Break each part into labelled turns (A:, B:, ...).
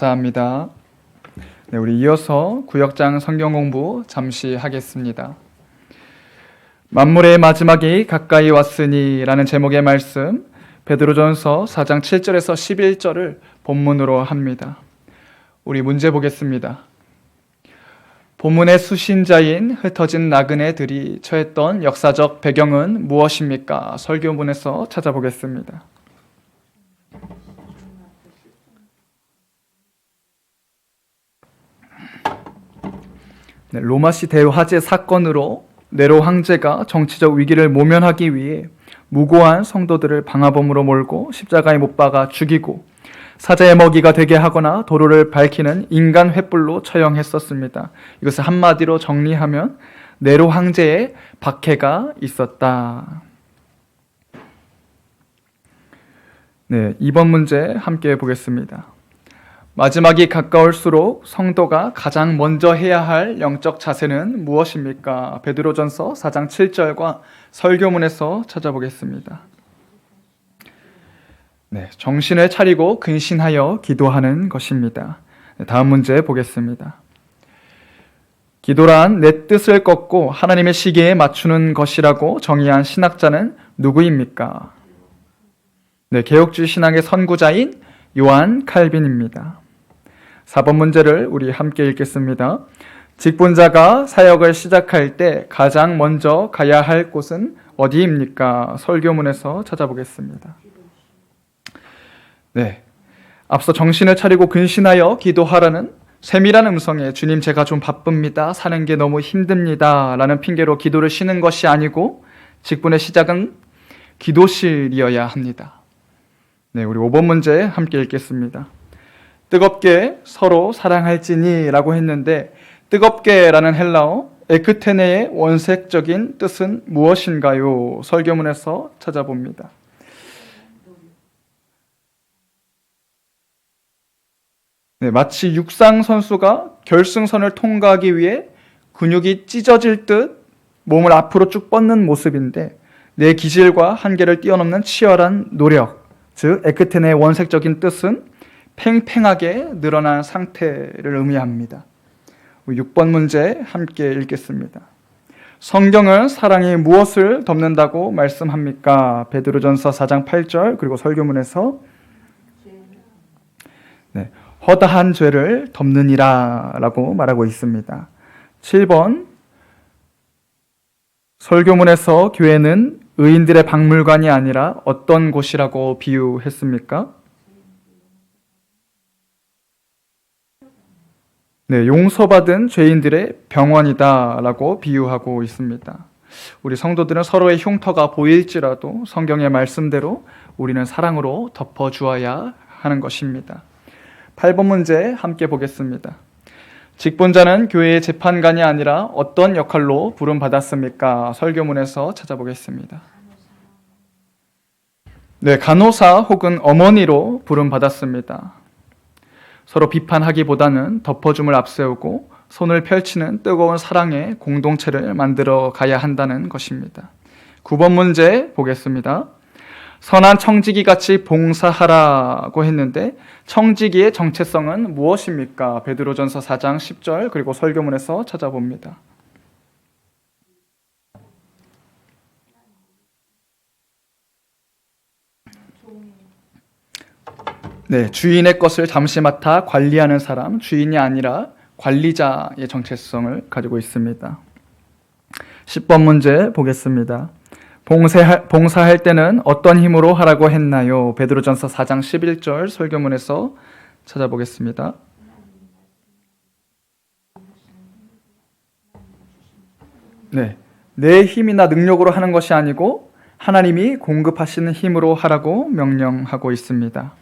A: 감사합니다. 네, 우리 이어서 구역장 성경 공부 잠시 하겠습니다. 만물의 마지막이 가까이 왔으니라는 제목의 말씀 베드로전서 4장 7절에서 11절을 본문으로 합니다. 우리 문제 보겠습니다. 본문의 수신자인 흩어진 나그네들이 처했던 역사적 배경은 무엇입니까? 설교문에서 찾아보겠습니다. 네, 로마시 대화제 사건으로 네로 황제가 정치적 위기를 모면하기 위해 무고한 성도들을 방화범으로 몰고 십자가에 못 박아 죽이고 사자의 먹이가 되게 하거나 도로를 밝히는 인간 횃불로 처형했었습니다. 이것을 한마디로 정리하면 네로 황제의 박해가 있었다. 네, 이번 문제 함께 보겠습니다. 마지막이 가까울수록 성도가 가장 먼저 해야 할 영적 자세는 무엇입니까? 베드로전서 4장 7절과 설교문에서 찾아보겠습니다. 네, 정신을 차리고 근신하여 기도하는 것입니다. 네, 다음 문제 보겠습니다. 기도란 내 뜻을 꺾고 하나님의 시계에 맞추는 것이라고 정의한 신학자는 누구입니까? 네, 개혁주의 신앙의 선구자인 요한 칼빈입니다. 4번 문제를 우리 함께 읽겠습니다. 직분자가 사역을 시작할 때 가장 먼저 가야 할 곳은 어디입니까? 설교문에서 찾아보겠습니다. 네. 앞서 정신을 차리고 근신하여 기도하라는 세밀한 음성에 주님 제가 좀 바쁩니다. 사는 게 너무 힘듭니다. 라는 핑계로 기도를 쉬는 것이 아니고 직분의 시작은 기도실이어야 합니다. 네, 우리 5번 문제 함께 읽겠습니다. 뜨겁게 서로 사랑할지니 라고 했는데 뜨겁게 라는 헬라어 에크테네의 원색적인 뜻은 무엇인가요? 설교문에서 찾아봅니다. 네, 마치 육상 선수가 결승선을 통과하기 위해 근육이 찢어질 듯 몸을 앞으로 쭉 뻗는 모습인데 내 기질과 한계를 뛰어넘는 치열한 노력, 즉 에크텐의 원색적인 뜻은 팽팽하게 늘어난 상태를 의미합니다. 6번 문제 함께 읽겠습니다. 성경은 사랑이 무엇을 덮는다고 말씀합니까? 베드로전서 4장 8절 그리고 설교문에서 네, 허다한 죄를 덮느니라라고 말하고 있습니다. 7번 설교문에서 교회는 의인들의 박물관이 아니라 어떤 곳이라고 비유했습니까? 네, 용서받은 죄인들의 병원이다라고 비유하고 있습니다. 우리 성도들은 서로의 흉터가 보일지라도 성경의 말씀대로 우리는 사랑으로 덮어 주어야 하는 것입니다. 8번 문제 함께 보겠습니다. 직분자는 교회의 재판관이 아니라 어떤 역할로 부름받았습니까? 설교문에서 찾아보겠습니다. 네, 간호사 혹은 어머니로 부름받았습니다. 서로 비판하기보다는 덮어줌을 앞세우고 손을 펼치는 뜨거운 사랑의 공동체를 만들어 가야 한다는 것입니다. 9번 문제 보겠습니다. 선한 청지기 같이 봉사하라고 했는데 청지기의 정체성은 무엇입니까? 베드로전서 4장 10절 그리고 설교문에서 찾아봅니다. 네, 주인의 것을 잠시 맡아 관리하는 사람, 주인이 아니라 관리자의 정체성을 가지고 있습니다. 10번 문제 보겠습니다. 봉사할, 봉사할 때는 어떤 힘으로 하라고 했나요? 베드로전서 4장 11절 설교문에서 찾아보겠습니다. 네. 내 힘이나 능력으로 하는 것이 아니고 하나님이 공급하시는 힘으로 하라고 명령하고 있습니다.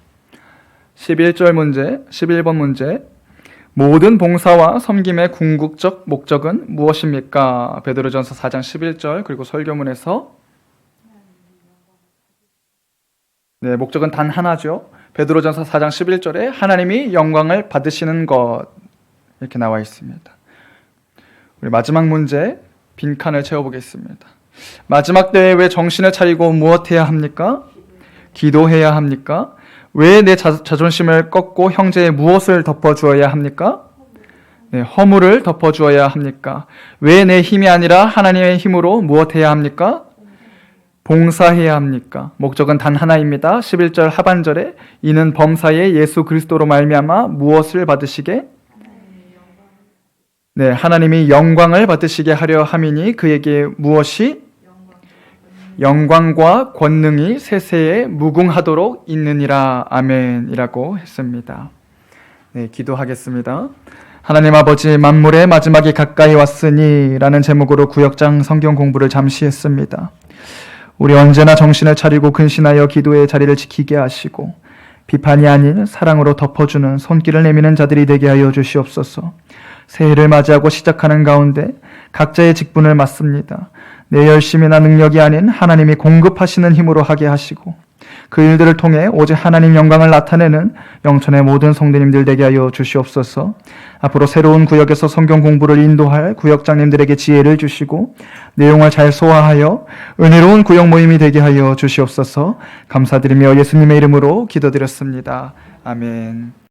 A: 11절 문제, 11번 문제. 모든 봉사와 섬김의 궁극적 목적은 무엇입니까? 베드로전서 4장 11절 그리고 설교문에서 네, 목적은 단 하나죠. 베드로전서 4장 11절에 하나님이 영광을 받으시는 것 이렇게 나와 있습니다. 우리 마지막 문제 빈칸을 채워 보겠습니다. 마지막 때에 왜 정신을 차리고 무엇해야 합니까? 기도해야 합니까? 왜 내 자존심을 꺾고 형제의 무엇을 덮어주어야 합니까? 네, 허물을 덮어주어야 합니까? 왜 내 힘이 아니라 하나님의 힘으로 무엇해야 합니까? 봉사해야 합니까? 목적은 단 하나입니다. 11절 하반절에 이는 범사에 예수 그리스도로 말미암아 무엇을 받으시게? 네, 하나님이 영광을 받으시게 하려 함이니 그에게 무엇이 영광과 권능이 세세에 무궁하도록 있느니라 아멘이라고 했습니다. 네, 기도하겠습니다. 하나님 아버지 만물의 마지막이 가까이 왔으니라는 제목으로 구역장 성경 공부를 잠시 했습니다. 우리 언제나 정신을 차리고 근신하여 기도의 자리를 지키게 하시고 비판이 아닌 사랑으로 덮어주는 손길을 내미는 자들이 되게 하여 주시옵소서. 새해를 맞이하고 시작하는 가운데 각자의 직분을 맡습니다. 내 열심이나 능력이 아닌 하나님이 공급하시는 힘으로 하게 하시고 그 일들을 통해 오직 하나님 영광을 나타내는 영천의 모든 성도님들 되게 하여 주시옵소서. 앞으로 새로운 구역에서 성경 공부를 인도할 구역장님들에게 지혜를 주시고 내용을 잘 소화하여 은혜로운 구역 모임이 되게 하여 주시옵소서. 감사드리며 예수님의 이름으로 기도드렸습니다. 아멘.